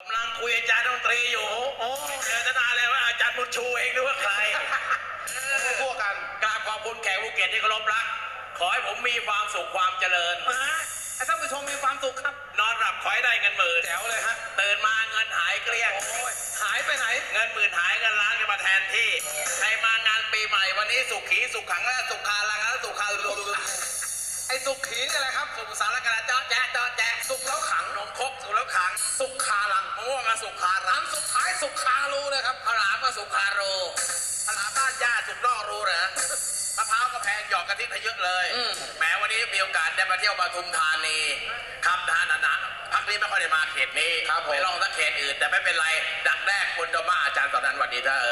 กำลังคุยอาจารย์ดนตรีอยู่ โอ้เจอตั้งนานแล้วว่าอาจารย์บุญชูเองหรือว่าใครพวกกันกราบขอบคุณแขกผู้เกียรติที่เคารพรัก ขอให้ผมมีความสุขความเจริญมาให้ท่านผู้ชมมีความสุขครับ นอนหลับขอให้ได้เงินหมื่นแจ๋วเลยฮะตื่นมาเงินหายเกลี้ยงโอ้ยหายไปไหน เงินหมื่นหายเงินล้านจะมาแทนที่ ใครมางานปีใหม่วันนี้สุขีสุขขังและสุขคารังและสุขคาลุลุไอ้สุขขีนี่อะไรครับ สุขสารกระเจาะแจ๊ะเจาะแจ๊ะ สุขแล้วขังนมครกสุขแล้วขัง สุขคาลังมะม่วงมาสุขคารัอังนสุดท้ายสุขคารูเลยครับข้าวหลามมาสุขคาโรข้าวหลามบ้านญาติสุขนอกรู้เหรอมะพร้าวก็แพงหยอกกะทิทะเยอะเลยอืมแหมวันนี้มีโอกาสได้มาเที่ยวปทุมธานีครับทานนะนะพักนี้ไม่ค่อยได้มาเขตนี้ครับผมไปลองสักเขตอื่น แต่ไม่เป็นไร ดักแรกคนดมาอาจารย์สอนนันวันนี้ถ้าเอ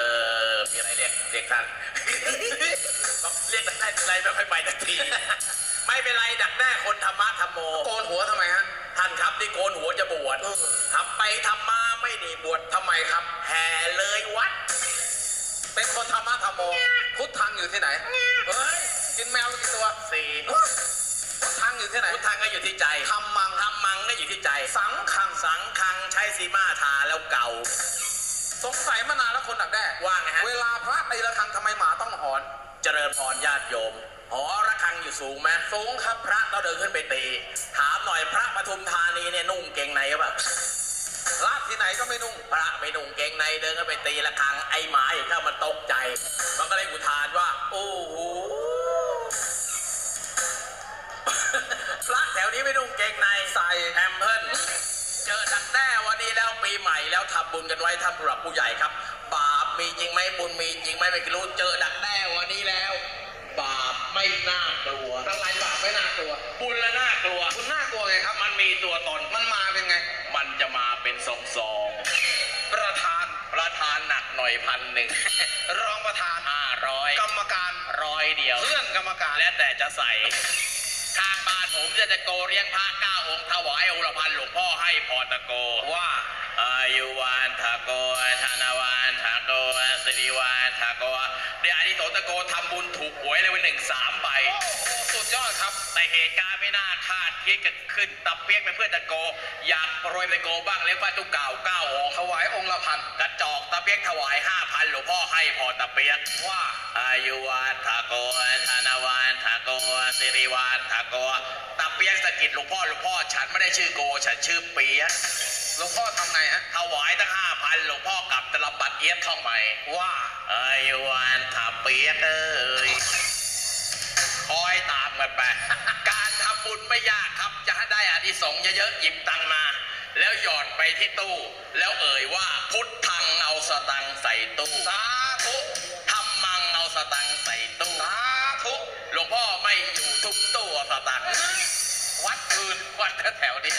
อมีอะไรเรียกเรียกท่านเรียกได้อะไรไม่ค่อยไปสักทีไม่เป็นไรดักแน่คนธรรมะธรรมโมโกนหัวทำไมฮะ ท่านครับที่โกนหัวจะบวชเออทำไปทำมาไม่ได้บวชทำไมครับ แห่เลยวัด เป็นคนธรรมะธรรมโมพุทธังอยู่ที่ไหนเฮ้ยกินแมวไปกี่ตัวสี่พุทธังอยู่ที่ไหนพุทธังก็อยู่ที่ใจธรรมังธรรมังก็อยู่ที่ใจ สังขังสังคังใช้สีมาทาแล้วเก่า สงสัยมานานแล้วคนดักแด้ว่าไงฮะเวลาพระตีระฆังทำไมหมาต้องหอน เจริญพรญาติโยมหอระฆังอยู่สูงไหมสูงครับพระเราเดินขึ้นไปตี ถามหน่อยพระปทุมธานีเนี่ยนุ่งเกงในหรือเปล่าพระที่ไหนก็ไม่นุ่งพระไม่นุ่งเกงในเดินเข้าไปตีระฆังไอ้หมาเห็นเข้ามันตกใจ มันก็เลยอุทานว่า โอ้โหพระแถวนี้ไม่นุ่งเกงในใส่แอมเพิลเจอดักแด้วันนี้แล้วปีใหม่แล้วทำบุญกันไว้ท่านผู้หลักผู้ใหญ่ครับบาป มีจริงไหมบุญมีจริงไหมไม่รู้เจอดักแด้วันนี้แล้ว บาปไม่น่ากลัวอะไรบาปไม่น่ากลัว บุญละน่ากลัวคุณน่ากลัวไงครับ มันมีตัวตนมันมาเป็นไง มันจะมาเป็นสองสองประธานประธานหนักหน่อยพันหนึ่งรองประธานห้าร้อยกรรมการร้อยเดียวเพื่อนกรรมการแล้วแต่จะใส่ข้างบ้านผมจะตะโกเรียงพระเก้าองค์ถวายองค์ละพันหลวงพ่อให้พรตะโกว่า อายุวันทะโกธนวันทะโกสิริวันทะโกเดี๋ยวอันนี้โสตะโกทำบุญถูกหวยเลยวันหนึ่งสามใบสุดยอดครับ แต่เหตุการณ์ไม่น่าคาดคิดเกิดขึ้นตะเปียกเป็นเพื่อนตะโก อยากโปรยตะโกบ้างเลี้ยงป้าตุกเก่าเก้าองค์ถวายองค์ละพันกระจอกตะเปียกถวายห้าพันหลวงพ่อให้พรตะเปียกว่าอายุวันทะโกธนวันทะโกสิริวันทะโกตะเปียกสะกิดหลวงพ่อหลวงพ่อฉันไม่ได้ชื่อโกฉันชื่อเปียก หลวงพ่อทำไงฮะถวายตั้งห้าพันหลวงพ่อกลับตลับบัตรเอียดเข้าใหม่ ว่าอายุวันทะเปียกเอ้ยคอยตามกันไป การทำบุญไม่ยากครับ จะให้ได้อานิสงส์เยอะๆหยิบตังค์มา แล้วหยอดไปที่ตู้ แล้วเอ่ยว่าพุทธังเอาสตังค์ใส่ตู้สาธุทำมังเอาสตังค์ใส่ตู้สาธุหลวงพ่อไม่อยู่ทุกตู้เอาสตังค์วัดอื่นวัดแถวๆเนี้